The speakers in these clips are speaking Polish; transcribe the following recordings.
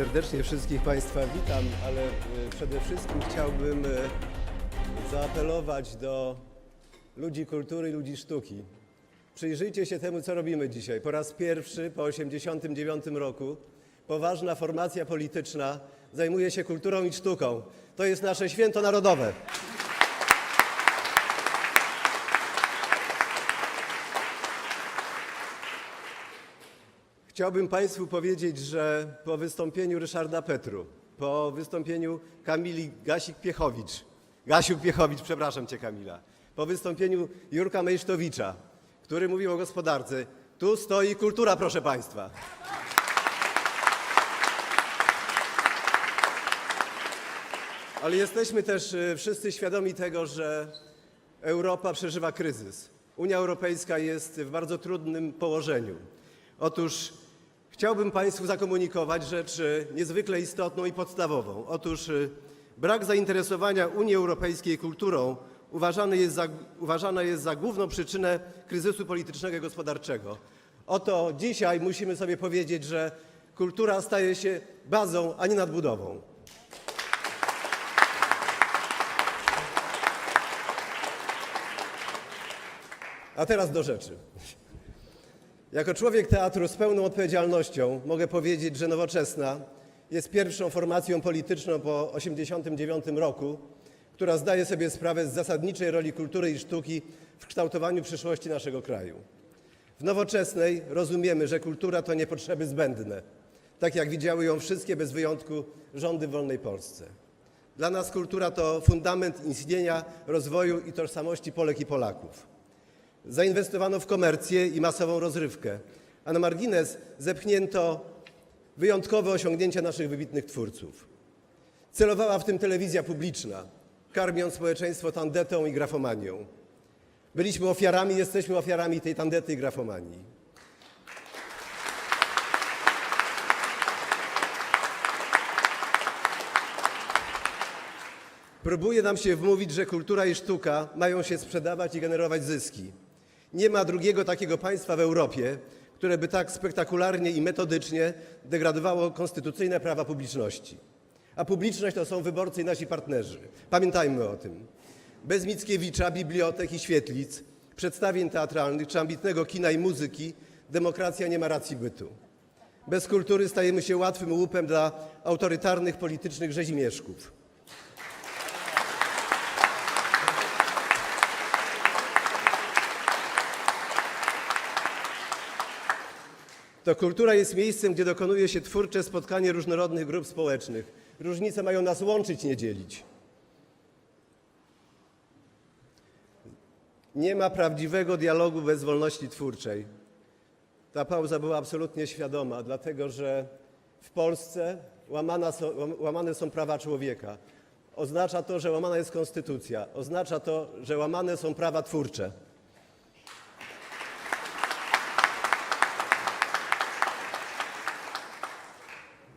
Serdecznie wszystkich Państwa witam, ale e, przede wszystkim chciałbym e, zaapelować do ludzi kultury i ludzi sztuki. Przyjrzyjcie się temu, co robimy dzisiaj. Po raz pierwszy po 1989 roku poważna formacja polityczna zajmuje się kulturą i sztuką. To jest nasze święto narodowe. Chciałbym Państwu powiedzieć, że po wystąpieniu Ryszarda Petru, po wystąpieniu Kamili Gasik-Piechowicz, Gasiuk-Piechowicz, przepraszam Cię Kamila, po wystąpieniu Jurka Mejsztowicza, który mówił o gospodarce, tu stoi kultura, proszę Państwa. Ale jesteśmy też e, wszyscy świadomi tego, że Europa przeżywa kryzys. Unia Europejska jest w bardzo trudnym położeniu. Otóż chciałbym Państwu zakomunikować rzecz niezwykle istotną i podstawową. Otóż e, brak zainteresowania Unii Europejskiej kulturą uważany jest za, uważana jest za główną przyczynę kryzysu politycznego i gospodarczego. Oto dzisiaj musimy sobie powiedzieć, że kultura staje się bazą, a nie nadbudową. A teraz do rzeczy. Jako człowiek teatru z pełną odpowiedzialnością mogę powiedzieć, że Nowoczesna jest pierwszą formacją polityczną po 1989 roku, która zdaje sobie sprawę z zasadniczej roli kultury i sztuki w kształtowaniu przyszłości naszego kraju. W Nowoczesnej rozumiemy, że kultura to nie potrzeby zbędne, tak jak widziały ją wszystkie bez wyjątku rządy w wolnej Polsce. Dla nas kultura to fundament istnienia, rozwoju i tożsamości Polek i Polaków. Zainwestowano w komercję i masową rozrywkę, a na margines zepchnięto wyjątkowe osiągnięcia naszych wybitnych twórców. Celowała w tym telewizja publiczna, karmiąc społeczeństwo tandetą i grafomanią. Byliśmy ofiarami, jesteśmy ofiarami tej tandety i grafomanii. Próbuje nam się wmówić, że kultura i sztuka mają się sprzedawać i generować zyski. Nie ma drugiego takiego państwa w Europie, które by tak spektakularnie i metodycznie degradowało konstytucyjne prawa publiczności. A publiczność to są wyborcy i nasi partnerzy. Pamiętajmy o tym. Bez Mickiewicza, bibliotek i świetlic, przedstawień teatralnych czy ambitnego kina i muzyki demokracja nie ma racji bytu. Bez kultury stajemy się łatwym łupem dla autorytarnych politycznych rzezimieszków. To kultura jest miejscem, gdzie dokonuje się twórcze spotkanie różnorodnych grup społecznych. Różnice mają nas łączyć, nie dzielić. Nie ma prawdziwego dialogu bez wolności twórczej. Ta pauza była absolutnie świadoma, dlatego że w Polsce są, łamane są prawa człowieka. Oznacza to, że łamana jest konstytucja. Oznacza to, że łamane są prawa twórcze.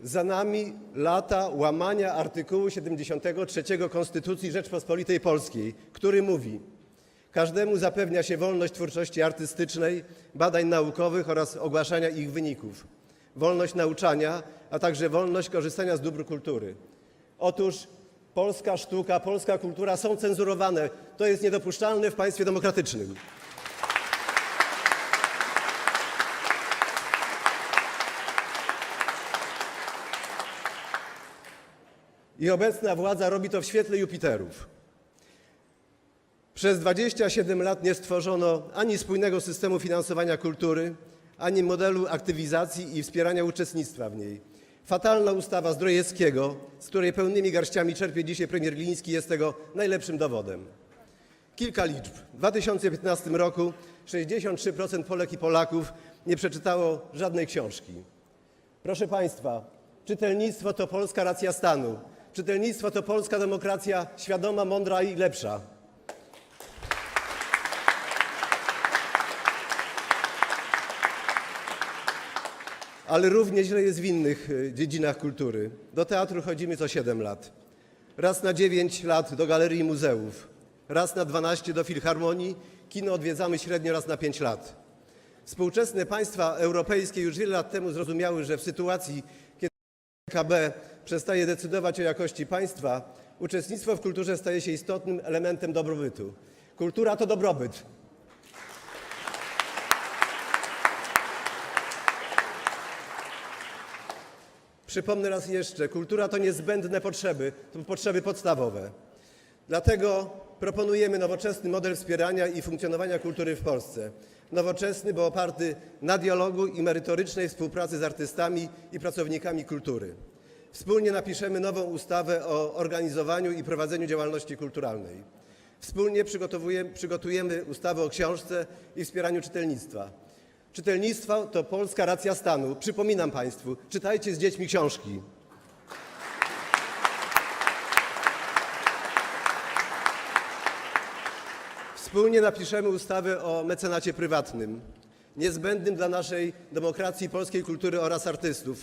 Za nami lata łamania artykułu 73 Konstytucji Rzeczpospolitej Polskiej, który mówi: Każdemu zapewnia się wolność twórczości artystycznej, badań naukowych oraz ogłaszania ich wyników, wolność nauczania, a także wolność korzystania z dóbr kultury. Otóż polska sztuka, polska kultura są cenzurowane. To jest niedopuszczalne w państwie demokratycznym. I obecna władza robi to w świetle Jupiterów. Przez 27 lat nie stworzono ani spójnego systemu finansowania kultury, ani modelu aktywizacji i wspierania uczestnictwa w niej. Fatalna ustawa Zdrojewskiego, z której pełnymi garściami czerpie dzisiaj premier Gliński, jest tego najlepszym dowodem. Kilka liczb. W 2015 roku 63% Polek i Polaków nie przeczytało żadnej książki. Proszę Państwa, czytelnictwo to polska racja stanu. Czytelnictwo to polska demokracja świadoma, mądra i lepsza. Ale równie źle jest w innych e, dziedzinach kultury. Do teatru chodzimy co 7 lat. Raz na 9 lat do galerii i muzeów. Raz na 12 do filharmonii. Kino odwiedzamy średnio raz na 5 lat. Współczesne państwa europejskie już wiele lat temu zrozumiały, że w sytuacji, kiedy KB przestaje decydować o jakości państwa, uczestnictwo w kulturze staje się istotnym elementem dobrobytu. Kultura to dobrobyt. Przypomnę raz jeszcze, kultura to niezbędne potrzeby, to potrzeby podstawowe. Dlatego proponujemy nowoczesny model wspierania i funkcjonowania kultury w Polsce. Nowoczesny, bo oparty na dialogu i merytorycznej współpracy z artystami i pracownikami kultury. Wspólnie napiszemy nową ustawę o organizowaniu i prowadzeniu działalności kulturalnej. Wspólnie przygotujemy ustawę o książce i wspieraniu czytelnictwa. Czytelnictwo to polska racja stanu. Przypominam Państwu, czytajcie z dziećmi książki. Wspólnie napiszemy ustawę o mecenacie prywatnym, niezbędnym dla naszej demokracji, polskiej kultury oraz artystów.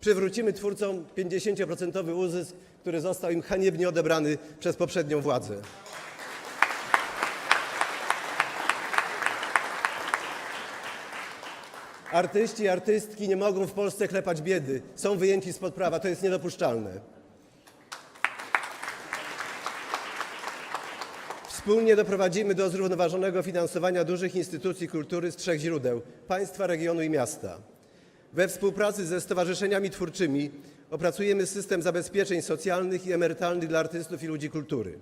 Przywrócimy twórcom 50% uzysk, który został im haniebnie odebrany przez poprzednią władzę. Artyści i artystki nie mogą w Polsce klepać biedy. Są wyjęci spod prawa. To jest niedopuszczalne. Wspólnie doprowadzimy do zrównoważonego finansowania dużych instytucji kultury z trzech źródeł państwa, regionu i miasta. We współpracy ze stowarzyszeniami twórczymi opracujemy system zabezpieczeń socjalnych i emerytalnych dla artystów i ludzi kultury.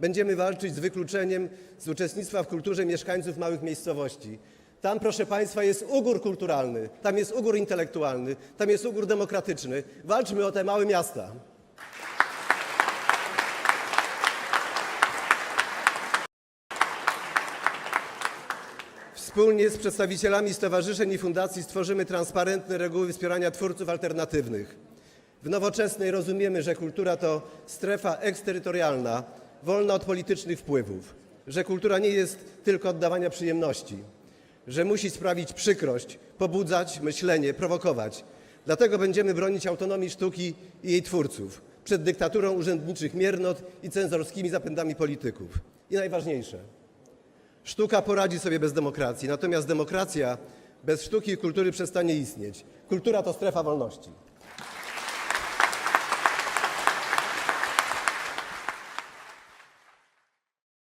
Będziemy walczyć z wykluczeniem z uczestnictwa w kulturze mieszkańców małych miejscowości. Tam, proszę Państwa, jest ugór kulturalny, tam jest ugór intelektualny, tam jest ugór demokratyczny. Walczmy o te małe miasta. Wspólnie z przedstawicielami stowarzyszeń i fundacji stworzymy transparentne reguły wspierania twórców alternatywnych. W nowoczesnej rozumiemy, że kultura to strefa eksterytorialna, wolna od politycznych wpływów, że kultura nie jest tylko oddawania przyjemności, że musi sprawić przykrość, pobudzać myślenie, prowokować. Dlatego będziemy bronić autonomii sztuki i jej twórców przed dyktaturą urzędniczych miernot i cenzorskimi zapędami polityków. I najważniejsze – Sztuka poradzi sobie bez demokracji, natomiast demokracja bez sztuki i kultury przestanie istnieć. Kultura to strefa wolności.